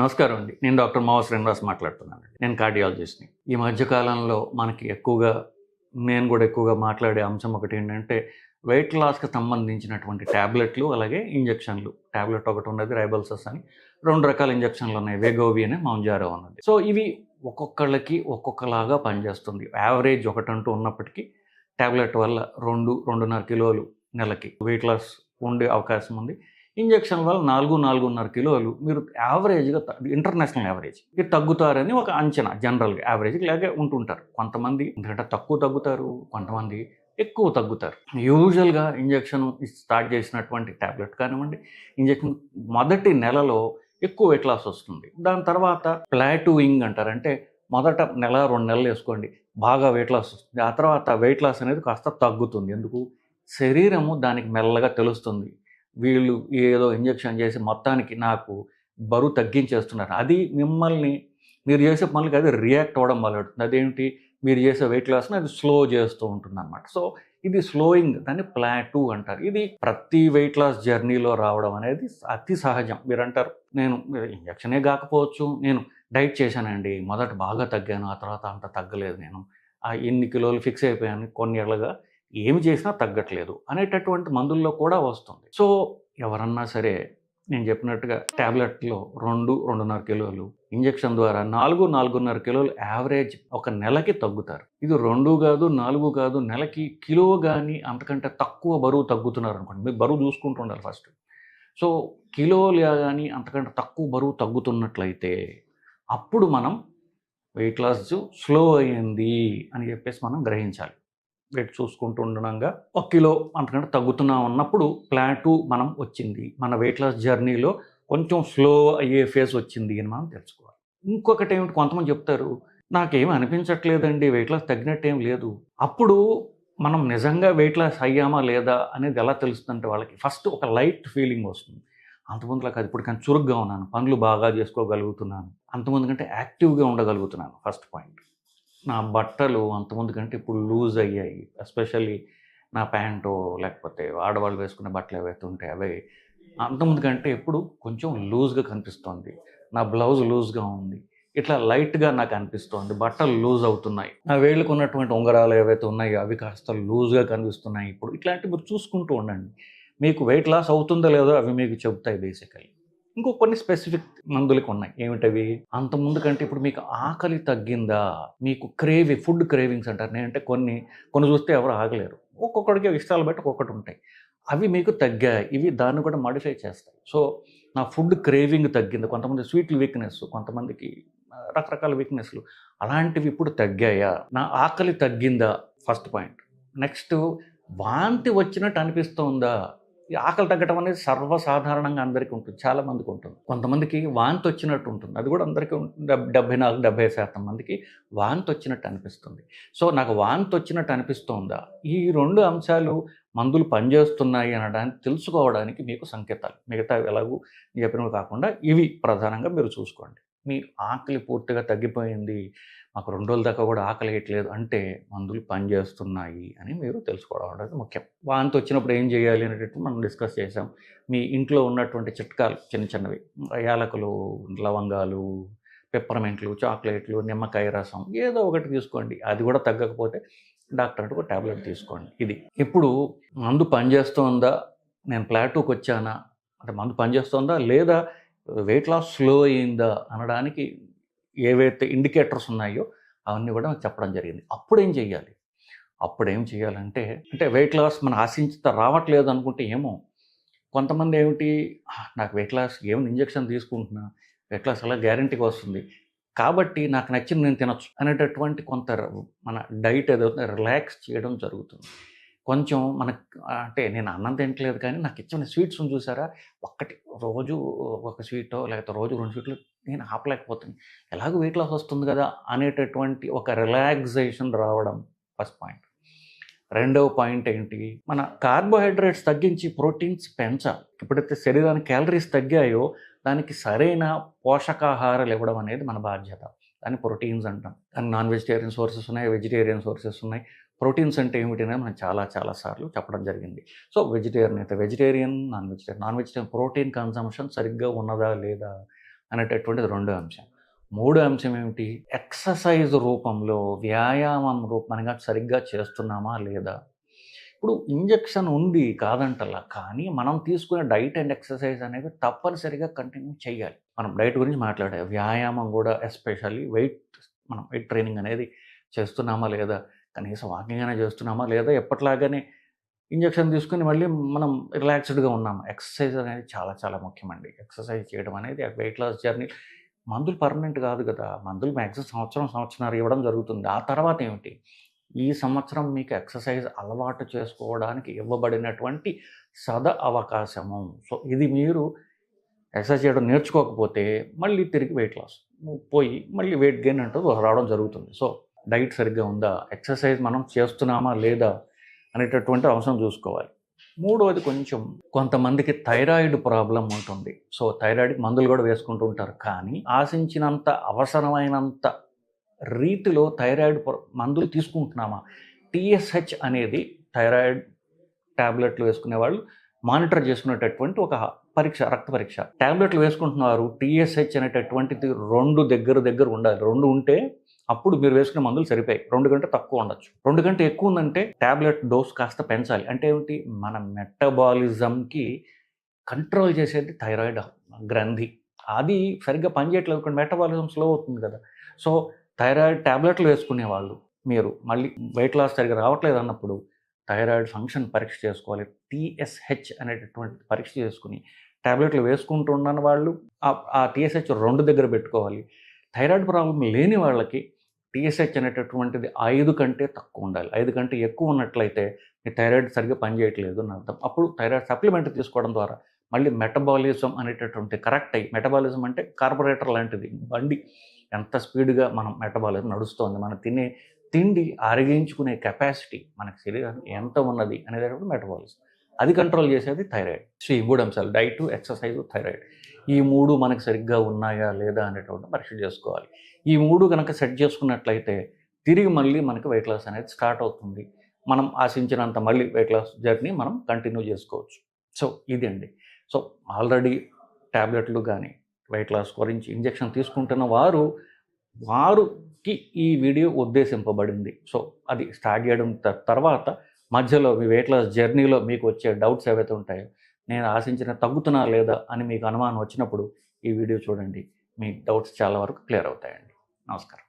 నమస్కారం అండి. నేను డాక్టర్ మావ శ్రీనివాస్ మాట్లాడుతున్నాను నేను కార్డియాలజిస్ట్ని. ఈ మధ్యకాలంలో మనకి ఎక్కువగా నేను కూడా ఎక్కువగా మాట్లాడే అంశం ఒకటి ఏంటంటే వెయిట్ లాస్కి సంబంధించినటువంటి ట్యాబ్లెట్లు అలాగే ఇంజెక్షన్లు. ట్యాబ్లెట్ ఒకటి ఉన్నది రైబల్సస్ అని. రెండు రకాల ఇంజెక్షన్లు ఉన్నాయి వేగోవి అని మౌంజారో ఉన్నది సో ఇవి ఒక్కొక్కళ్ళకి ఒక్కొక్కలాగా పనిచేస్తుంది. యావరేజ్ ఒకటంటూ ఉన్నప్పటికీ ట్యాబ్లెట్ వల్ల రెండు రెండున్నర కిలోలు నెలకి. వెయిట్ లాస్ ఉండే అవకాశం ఉంది. ఇంజెక్షన్ వల్ల నాలుగు నాలుగున్నర కిలోలు. మీరు యావరేజ్గా ఇంటర్నేషనల్ యావరేజ్. ఇది తగ్గుతారని ఒక అంచనా జనరల్గా. యావరేజ్ ఇలాగే ఉంటుంటారు. కొంతమంది ఎందుకంటే తక్కువ తగ్గుతారు కొంతమంది ఎక్కువ తగ్గుతారు. యూజువల్గా ఇంజెక్షన్ స్టార్ట్ చేసినటువంటి ట్యాబ్లెట్ కానివ్వండి ఇంజెక్షన్ మొదటి నెలలో ఎక్కువ వెయిట్ లాస్ వస్తుంది. దాని తర్వాత ప్లాటూయింగ్ అంటారు. అంటే మొదట నెల రెండు నెలలు వేసుకోండి బాగా వెయిట్ లాస్ వస్తుంది. ఆ తర్వాత వెయిట్ లాస్ అనేది కాస్త తగ్గుతుంది. ఎందుకు? శరీరము దానికి మెల్లగా తెలుస్తుంది. వీళ్ళు ఏదో ఇంజక్షన్ చేసి మొత్తానికి నాకు బరువు తగ్గించేస్తున్నారు. అది మిమ్మల్ని మీరు చేసే పనులకి అది రియాక్ట్ అవ్వడం మొదలెడుతుంది అదేంటి? మీరు చేసే వెయిట్ లాస్ని అది స్లో చేస్తూ ఉంటుంది అనమాట సో ఇది స్లోయింగ్ దాన్ని ప్లాటూ అంటారు. ఇది ప్రతి వెయిట్ లాస్ జర్నీలో రావడం అనేది అతి సహజం. మీరు అంటారు నేను ఇంజక్షనే కాకపోవచ్చు నేను డైట్ చేశానండి మొదట బాగా తగ్గాను ఆ తర్వాత అంత తగ్గలేదు నేను ఆ ఎన్ని కిలోలు ఫిక్స్ అయిపోయాను కొన్ని ఏళ్ళగా ఏమి చేసినా తగ్గట్లేదు అనేటటువంటి మందుల్లో కూడా వస్తుంది. సో ఎవరన్నా సరే నేను చెప్పినట్టుగా ట్యాబ్లెట్లో రెండు రెండున్నర కిలోలు ఇంజెక్షన్ ద్వారా నాలుగు నాలుగున్నర కిలోలు యావరేజ్ ఒక నెలకి తగ్గుతారు. ఇది రెండు కాదు నాలుగు కాదు నెలకి కిలో కానీ అంతకంటే తక్కువ బరువు తగ్గుతున్నారు అనుకోండి మీరు బరువు చూసుకుంటూ ఉండాలి ఫస్ట్. సో కిలోలు కానీ అంతకంటే తక్కువ బరువు తగ్గుతున్నట్లయితే అప్పుడు మనం వెయిట్ లాస్ స్లో అయ్యింది అని చెప్పేసి మనం గ్రహించాలి. వెయిట్ చూసుకుంటూ ఉండడంగా ఒక కిలో అంతకంటే తగ్గుతున్నాం అన్నప్పుడు ప్లాటు మనం వచ్చింది. మన వెయిట్ లాస్ జర్నీలో కొంచెం స్లో అయ్యే ఫేజ్ వచ్చింది అని మనం తెలుసుకోవాలి. ఇంకొకటి ఏమిటి? కొంతమంది చెప్తారు నాకేం అనిపించట్లేదండి వెయిట్ లాస్ తగ్గినట్టు ఏం లేదు. అప్పుడు మనం నిజంగా వెయిట్ లాస్ అయ్యామా లేదా అనేది ఎలా తెలుస్తుందంటే వాళ్ళకి ఫస్ట్ ఒక లైట్ ఫీలింగ్ వస్తుంది. అంతమందిలో కాదు ఇప్పుడు కానీ చురుగ్గా ఉన్నాను పనులు బాగా చేసుకోగలుగుతున్నాను అంతమంది కంటే యాక్టివ్గా ఉండగలుగుతున్నాను ఫస్ట్ పాయింట్ నా బట్టలు అంతకుముందు కంటే ఇప్పుడు లూజ్ అయ్యాయి. ఎస్పెషల్లీ నా ప్యాంటు లేకపోతే ఆడవాళ్ళు వేసుకునే బట్టలు ఏవైతే ఉంటాయి అవి అంతకుముందు కంటే ఇప్పుడు కొంచెం లూజ్గా కనిపిస్తోంది. నా బ్లౌజ్ లూజ్గా ఉంది. ఇట్లా లైట్గా నాకు అనిపిస్తోంది. బట్టలు లూజ్ అవుతున్నాయి. నా వేళ్ళకు ఉన్నటువంటి ఉంగరాలు ఏవైతే ఉన్నాయో అవి కాస్త లూజ్గా కనిపిస్తున్నాయి ఇప్పుడు. ఇట్లాంటివి మీరు చూసుకుంటూ ఉండండి. మీకు వెయిట్ లాస్ అవుతుందో లేదో అవి మీకు చెబుతాయి బేసికలీ ఇంకో కొన్ని స్పెసిఫిక్ మందులకు ఉన్నాయి. ఏమిటవి? అంత ముందు కంటే ఇప్పుడు మీకు ఆకలి తగ్గిందా? మీకు క్రేవి ఫుడ్ క్రేవింగ్స్ అంటారు. నేనంటే కొన్ని కొన్ని చూస్తే ఎవరు ఆగలేరు. ఒక్కొక్కడికి ఇష్టాలు బట్టి ఒక్కొక్కటి ఉంటాయి. అవి మీకు తగ్గాయి. ఇవి దాన్ని కూడా మాడిఫై చేస్తాయి. సో నా ఫుడ్ క్రేవింగ్ తగ్గింది. కొంతమంది స్వీట్లు వీక్నెస్ కొంతమందికి రకరకాల వీక్నెస్లు అలాంటివి ఇప్పుడు తగ్గాయా? నా ఆకలి తగ్గిందా? ఫస్ట్ పాయింట్ నెక్స్ట్ వాంతి వచ్చినట్టు అనిపిస్తుందా? ఈ ఆకలి తగ్గటం అనేది సర్వసాధారణంగా అందరికీ ఉంటుంది చాలా మందికి ఉంటుంది. కొంతమందికి వాంతి వచ్చినట్టు ఉంటుంది. అది కూడా అందరికీ డెబ్- డెబ్బై నాలుగు డెబ్బై శాతం మందికి వాంతి వచ్చినట్టు అనిపిస్తుంది. సో నాకు వాంతి వచ్చినట్టు అనిపిస్తుందా? ఈ రెండు అంశాలు మందులు పనిచేస్తున్నాయి అనడానికి తెలుసుకోవడానికి మీకు సంకేతాలు. మిగతా ఎలాగూ చెప్పినవి కాకుండా ఇవి ప్రధానంగా మీరు చూసుకోండి. మీ ఆకలి పూర్తిగా తగ్గిపోయింది మాకు రెండు రోజుల దాకా కూడా ఆకలి వేయట్లేదు అంటే మందులు పనిచేస్తున్నాయి అని మీరు తెలుసుకోవడం అనేది ముఖ్యం. వాంతి వచ్చినప్పుడు ఏం చేయాలి అనేటట్టు మనం డిస్కస్ చేసాం మీ ఇంట్లో ఉన్నటువంటి చిట్కాలు చిన్న చిన్నవి. యాలకులు లవంగాలు పెప్పర్మెంట్లు చాక్లెట్లు నిమ్మకాయ రసం ఏదో ఒకటి తీసుకోండి. అది కూడా తగ్గకపోతే డాక్టర్ అంటే ఒక ట్యాబ్లెట్ తీసుకోండి. ఇది. ఇప్పుడు మందు పనిచేస్తోందా? నేను ప్లాటూకి వచ్చానా? అంటే మందు పనిచేస్తోందా? లేదా వెయిట్ లాస్ స్లో అయిందా? అనడానికి ఏవైతే ఇండికేటర్స్ ఉన్నాయో అవన్నీ కూడా నాకు చెప్పడం జరిగింది. అప్పుడు ఏం చేయాలి అప్పుడు ఏం చేయాలంటే అంటే వెయిట్ లాస్ మనం ఆశించిత రావట్లేదు అనుకుంటే ఏమో కొంతమంది ఏమిటి నాకు వెయిట్ లాస్ ఏమైనా ఇంజెక్షన్ తీసుకుంటున్నా వెయిట్ లాస్ అలా గ్యారంటీగా వస్తుంది. కాబట్టి నాకు నచ్చింది నేను తినచ్చు. అనేటటువంటి కొంత మన డైట్ ఏదైతే రిలాక్స్ చేయడం జరుగుతుంది. కొంచెం మనకు అంటే నేను అన్నం తినట్లేదు కానీ నాకు ఇచ్చిన స్వీట్స్ చూసారా? ఒక్కటి రోజు ఒక స్వీటో లేకపోతే రోజు రెండు స్వీట్లు నేను ఆపలేకపోతున్నాను ఎలాగో వెయిట్ లాస్ వస్తుంది కదా అనేటటువంటి ఒక రిలాక్సేషన్ రావడం ఫస్ట్ పాయింట్ రెండవ పాయింట్ ఏంటి? మన కార్బోహైడ్రేట్స్ తగ్గించి ప్రోటీన్స్ పెంచాలి. ఎప్పుడైతే శరీరానికి క్యాలరీస్ తగ్గాయో దానికి సరైన పోషకాహారాలు ఇవ్వడం అనేది మన బాధ్యత. దాన్ని ప్రోటీన్స్ అంటాం. దానికి నాన్ వెజిటేరియన్ సోర్సెస్ ఉన్నాయి వెజిటేరియన్ సోర్సెస్ ఉన్నాయి. ప్రోటీన్స్ అంటే ఏమిటి అనేది మనం చాలా చాలా సార్లు చెప్పడం జరిగింది. సో వెజిటేరియన్ అయితే vegetarian non vegetarian non vegetarian protein consumption సరిగ్గా ఉన్నదా లేదా? అనేటటువంటిది రెండో అంశం. మూడో అంశం ఏమిటి? ఎక్సర్సైజ్ రూపంలో వ్యాయామం రూపంగా సరిగ్గా చేస్తున్నామా లేదా? ఇప్పుడు ఇంజక్షన్ ఉంది కాదంటలా కానీ మనం తీసుకునే డైట్ అండ్ ఎక్సర్సైజ్ అనేది తప్పనిసరిగా కంటిన్యూ చేయాలి. మనం డైట్ గురించి మాట్లాడే. వ్యాయామం కూడా ఎస్పెషల్లీ వెయిట్ మనం వెయిట్ ట్రైనింగ్ అనేది చేస్తున్నామా లేదా? కనీసం వాకింగ్ అయినా చేస్తున్నామా లేదా? ఎప్పట్లాగానే ఇంజెక్షన్ తీసుకుని మళ్ళీ మనం రిలాక్స్డ్గా ఉన్నాము. ఎక్సర్సైజ్ అనేది చాలా చాలా ముఖ్యమండి. ఎక్సర్సైజ్ చేయడం అనేది వెయిట్ లాస్ జర్నీ మందులు పర్మనెంట్ కాదు కదా! మందులు మ్యాక్సిమం సంవత్సరం సంవత్సరాలు ఇవ్వడం జరుగుతుంది. ఆ తర్వాత ఏమిటి? ఈ సంవత్సరం మీకు ఎక్సర్సైజ్ అలవాటు చేసుకోవడానికి ఇవ్వబడినటువంటి సద అవకాశము. సో ఇది మీరు ఎక్సర్సైజ్ చేయడం నేర్చుకోకపోతే మళ్ళీ తిరిగి వెయిట్ లాస్ పోయి మళ్ళీ వెయిట్ గెయిన్ అంటూ రావడం జరుగుతుంది. సో డైట్ సరిగ్గా ఉందా? ఎక్సర్సైజ్ మనం చేస్తున్నామా లేదా? అనేటటువంటి అంశం చూసుకోవాలి. మూడవది కొంచెం కొంతమందికి థైరాయిడ్ ప్రాబ్లం ఉంటుంది. సో థైరాయిడ్ మందులు కూడా వేసుకుంటూ ఉంటారు. కానీ ఆశించినంత అవసరమైనంత రీతిలో థైరాయిడ్ మందులు తీసుకుంటున్నామా? టీఎస్హెచ్ అనేది థైరాయిడ్ ట్యాబ్లెట్లు వేసుకునే వాళ్ళు మానిటర్ చేసుకునేటటువంటి ఒక పరీక్ష రక్త పరీక్ష. ట్యాబ్లెట్లు వేసుకుంటున్నారు టీఎస్హెచ్ అనేటటువంటిది రెండు దగ్గర దగ్గర ఉండాలి. రెండు ఉంటే అప్పుడు మీరు వేసుకునే మందులు సరిపోయి రెండు గంట తక్కువ ఉండొచ్చు. రెండు గంట ఎక్కువ ఉందంటే ట్యాబ్లెట్ డోస్ కాస్త పెంచాలి. అంటే ఏమిటి? మన మెటబాలిజంకి కంట్రోల్ చేసేది థైరాయిడ్ గ్రంథి. అది సరిగ్గా పనిచేయట్లేదు కానీ మెటబాలిజం స్లో అవుతుంది కదా. సో థైరాయిడ్ ట్యాబ్లెట్లు వేసుకునే వాళ్ళు మీరు మళ్ళీ వెయిట్ లాస్ సరిగ్గా రావట్లేదు అన్నప్పుడు థైరాయిడ్ ఫంక్షన్ పరీక్ష చేసుకోవాలి. టీఎస్హెచ్ అనేటటువంటి పరీక్ష చేసుకుని ట్యాబ్లెట్లు వేసుకుంటున్న వాళ్ళు ఆ- ఆ టీఎస్హెచ్ రెండు దగ్గర పెట్టుకోవాలి. థైరాయిడ్ ప్రాబ్లం లేని వాళ్ళకి టీఎస్హెచ్ అనేటటువంటిది ఐదు కంటే తక్కువ ఉండాలి. ఐదు కంటే ఎక్కువ ఉన్నట్లయితే మీ థైరాయిడ్ సరిగ్గా పనిచేయట్లేదు అని అర్థం. అప్పుడు థైరాయిడ్ సప్లిమెంట్ తీసుకోవడం ద్వారా మళ్ళీ మెటబాలిజం అనేటటువంటి కరెక్ట్ అయ్యి మెటబాలిజం అంటే కార్పొరేటర్ లాంటిది. బండి ఎంత స్పీడ్గా మనం మెటబాలిజం నడుస్తోంది. మనం తినే తిండి అరిగించుకునే కెపాసిటీ మనకి శరీరానికి ఎంత ఉన్నది అనేటప్పుడు మెటబాలిజం. అది కంట్రోల్ చేసేది థైరాయిడ్. సో ఈ మూడు అంశాలు డైట్ ఎక్సర్సైజ్ థైరాయిడ్. ఈ మూడు మనకు సరిగ్గా ఉన్నాయా లేదా అనేటువంటి పరీక్ష చేసుకోవాలి. ఈ మూడు కనుక సెట్ చేసుకున్నట్లయితే తిరిగి మళ్ళీ మనకి వెయిట్ లాస్ అనేది స్టార్ట్ అవుతుంది. మనం ఆశించినంత మళ్ళీ వెయిట్ లాస్ జర్నీ మనం కంటిన్యూ చేసుకోవచ్చు. సో ఇది అండి. సో ఆల్రెడీ ట్యాబ్లెట్లు కానీ వెయిట్ లాస్ గురించి ఇంజెక్షన్ తీసుకుంటున్న వారు వారికి ఈ వీడియో ఉద్దేశింపబడింది. సో అది స్టార్ట్ చేయడం త- తర్వాత మధ్యలో మీ వెయిట్ లాస్ జర్నీలో మీకు వచ్చే డౌట్స్ ఏవైతే ఉంటాయో నేను ఆశించిన తగ్గుతున్నా లేదా అని మీకు అనుమానం వచ్చినప్పుడు ఈ వీడియో చూడండి. మీ డౌట్స్ చాలా వరకు క్లియర్ అవుతాయండి. నమస్కారం.